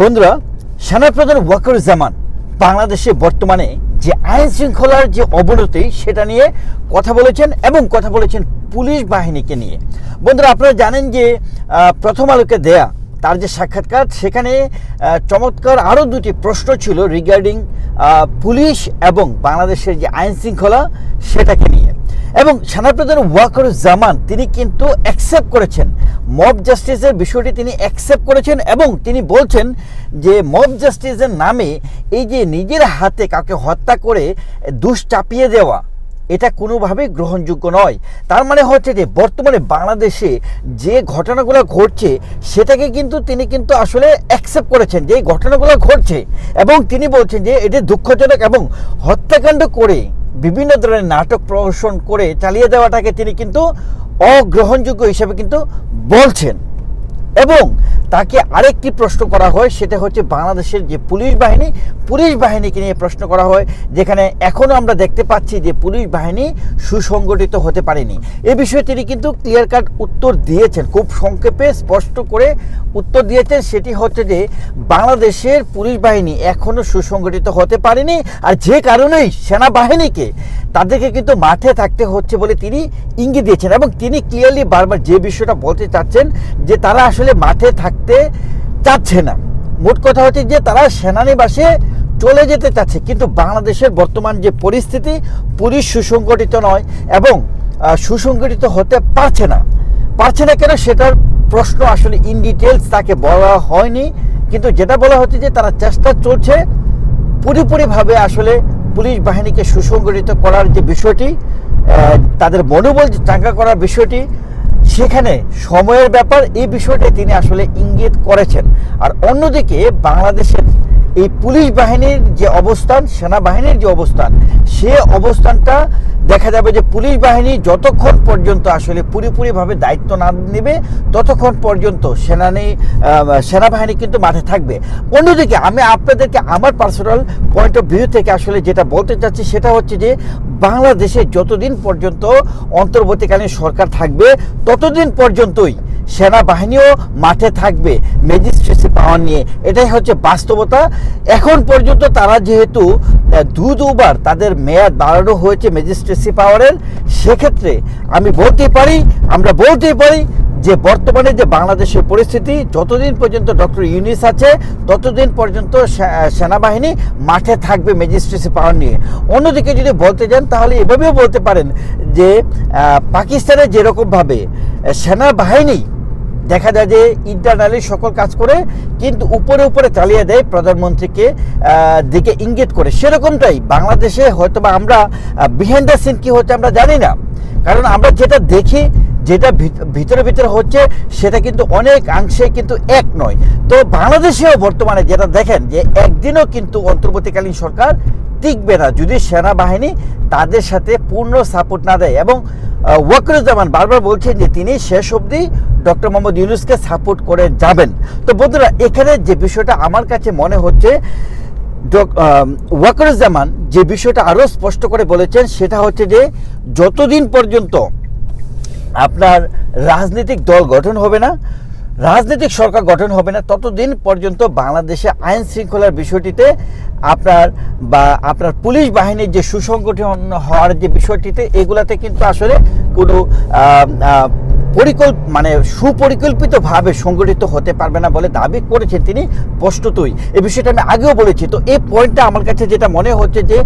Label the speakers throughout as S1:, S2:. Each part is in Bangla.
S1: বন্ধুরা, সেনাপ্রধান ওয়াকারুজ্জামান বাংলাদেশে বর্তমানে যে আইন শৃঙ্খলার যে অবনতি, সেটা নিয়ে কথা বলেছেন এবং কথা বলেছেন পুলিশ বাহিনীকে নিয়ে। বন্ধুরা, আপনারা জানেন যে প্রথম আলোকে দেয়া, তার যে সাক্ষাৎকার, সেখানে চমৎকার আরও দুটি প্রশ্ন ছিল রিগার্ডিং পুলিশ এবং বাংলাদেশের যে আইন শৃঙ্খলা সেটাকে নিয়ে। এবং সেনাপ্রধান ওয়াকারুজ্জামান তিনি কিন্তু অ্যাকসেপ্ট করেছেন। মব জাস্টিসের বিষয়টি তিনি অ্যাকসেপ্ট করেছেন এবং তিনি বলছেন যে মব জাস্টিসের নামে এই যে নিজের হাতে কাউকে হত্যা করে দুষ চাপিয়ে দেওয়া, এটা কোনোভাবেই গ্রহণযোগ্য নয়। তার মানে হচ্ছে যে, বর্তমানে বাংলাদেশে যে ঘটনাগুলো ঘটছে, সেটাকে কিন্তু তিনি কিন্তু আসলে অ্যাকসেপ্ট করেছেন যে, এই ঘটনাগুলো ঘটছে। এবং তিনি বলছেন যে, এটি দুঃখজনক এবং হত্যাকাণ্ড করে বিভিন্ন ধরনের নাটক প্রদর্শন করে চালিয়ে দেওয়াটাকে তিনি কিন্তু অগ্রহণযোগ্য হিসেবে কিন্তু বলছেন। এবং তাকে আরেকটি প্রশ্ন করা হয়, সেটা হচ্ছে বাংলাদেশের যে পুলিশ বাহিনী, পুলিশ বাহিনীকে নিয়ে প্রশ্ন করা হয়, যেখানে এখনও আমরা দেখতে পাচ্ছি যে পুলিশ বাহিনী সুসংগঠিত হতে পারেনি। এ বিষয়ে তিনি কিন্তু ক্লিয়ার কাট উত্তর দিয়েছেন, খুব সংক্ষেপে স্পষ্ট করে উত্তর দিয়েছেন, সেটি হচ্ছে যে বাংলাদেশের পুলিশ বাহিনী এখনও সুসংগঠিত হতে পারেনি, আর যে কারণেই সেনাবাহিনীকে তাদেরকে কিন্তু মাঠে থাকতে হচ্ছে বলে তিনি ইঙ্গিত দিয়েছেন এবং তিনি ক্লিয়ারলি বারবার যে বিষয়টা বলতে চাচ্ছেন যে তারা আসলে মাঠে থাকতে চাচ্ছে না। মোট কথা হচ্ছে যে তারা সেনানিবাসে চলে যেতে চাচ্ছে, কিন্তু বাংলাদেশের বর্তমান যে পরিস্থিতি পুলিশ সুসংগঠিত নয় এবং সুসংগঠিত হতে পারছে না। পারছে না কেন সেটার প্রশ্ন আসলে ইন ডিটেলস তাকে বলা হয়নি, কিন্তু যেটা বলা হচ্ছে যে তারা চেষ্টা চলছে পুরোপুরিভাবে আসলে পুলিশ বাহিনীকে সুসংগঠিত করার যে বিষয়টি তাদের মনোবল যে চাঙ্গা করার বিষয়টি, সেখানে সময়ের ব্যাপার, এই বিষয়টি তিনি আসলে ইঙ্গিত করেছেন। আর অন্যদিকে বাংলাদেশের এই পুলিশ বাহিনীর যে অবস্থান, সেনাবাহিনীর যে অবস্থান, সে অবস্থানটা দেখা যাবে যে পুলিশ বাহিনী যতক্ষণ পর্যন্ত আসলে পুরোপুরিভাবে দায়িত্ব না নেবে, ততক্ষণ পর্যন্ত সেনানি সেনাবাহিনী কিন্তু মাঠে থাকবে। অন্যদিকে আমি আপনাদেরকে আমার পার্সোনাল পয়েন্ট অফ ভিউ থেকে আসলে যেটা বলতে চাচ্ছি সেটা হচ্ছে যে, বাংলাদেশে যতদিন পর্যন্ত অন্তর্বর্তীকালীন সরকার থাকবে, ততদিন পর্যন্তই সেনাবাহিনীও মাঠে থাকবে ম্যাজিস্ট্রেসি পাওয়ার নিয়ে। এটাই হচ্ছে বাস্তবতা। এখন পর্যন্ত তারা যেহেতু দু দুবার তাদের মেয়াদ বাড়ানো হয়েছে ম্যাজিস্ট্রেসি পাওয়ারের সেক্ষেত্রে আমি বলতে পারি, আমরা বলতেই পারি যে বর্তমানে যে বাংলাদেশের পরিস্থিতি, যতদিন পর্যন্ত ডক্টর ইউনিস আছে, ততদিন পর্যন্ত সেনাবাহিনী মাঠে থাকবে ম্যাজিস্ট্রেসি পাওয়ার নিয়ে। অন্যদিকে যদি বলতে যান, তাহলে এভাবেও বলতে পারেন যে পাকিস্তানে যেরকমভাবে সেনাবাহিনী দেখা যায় যে ইন্টারনালি সকল কাজ করে, কিন্তু উপরে উপরে চালিয়ে দেয় প্রধানমন্ত্রীকে দিকে ইঙ্গিত করে। সেরকমটাই বাংলাদেশে হয়তো বা আমরা বিহাইন্ড দ্য সিন কি হচ্ছে আমরা জানি না। কারণ আমরা যেটা দেখি, যেটা ভিত- ভিতরে ভিতরে হচ্ছে, সেটা কিন্তু অনেক অংশে কিন্তু এক নয়। তো বাংলাদেশেও বর্তমানে যেটা দেখেন, যে একদিনও কিন্তু অন্তর্বর্তীকালীন সরকার টিকবে না। যদি সেনাবাহিনী তাদের সাথে পূর্ণ সাপোর্ট না দেয় এবং ওয়াকরুজ্জামান বারবার বলছেন যে তিনি শেষ অবধি ডক্টর মোহাম্মদ ইউনুসকে সাপোর্ট করে যাবেন। তো বন্ধুরা, এখানে যে বিষয়টা আমার কাছে মনে হচ্ছে ওয়াকরুজ্জামান যে বিষয়টা আরও স্পষ্ট করে বলেছেন, সেটা হচ্ছে যে যতদিন পর্যন্ত আপনার রাজনৈতিক দল গঠন হবে না, রাজনৈতিক সরকার গঠন হবে না, ততদিন পর্যন্ত বাংলাদেশে আইন শৃঙ্খলার বিষয়টিতে আপনার বা আপনার পুলিশ বাহিনীর যে সুসংগঠন হওয়ার যে বিষয়টিতে, এগুলাতে কিন্তু আসলে কোনো পরিকল্প মানে সুপরিকল্পিতভাবে সংগঠিত হতে পারবে না বলে দাবি করেছেন তিনি স্পষ্টতই এই বিষয়টা আমি আগেও বলেছি। তো এই পয়েন্টটা আমার কাছে যেটা মনে হচ্ছে যে,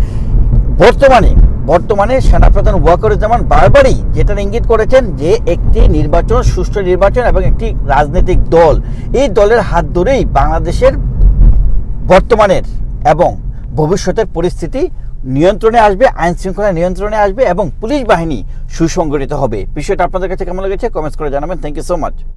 S1: বর্তমানে বর্তমানে সেনাপ্রধান ওয়াকরুজ্জামান বারবারই যেটা ইঙ্গিত করেছেন যে, একটি নির্বাচন, সুষ্ঠু নির্বাচন এবং একটি রাজনৈতিক দল। এই দলের হাত ধরেই বাংলাদেশের বর্তমানের এবং ভবিষ্যতের পরিস্থিতি নিয়ন্ত্রণে আসবে, আইন শৃঙ্খলা নিয়ন্ত্রণে আসবে এবং পুলিশ বাহিনী সুসংগঠিত হবে। বিষয়টা আপনাদের কাছে কেমন লেগেছে? কমেন্টস করে জানাবেন। Thank you so much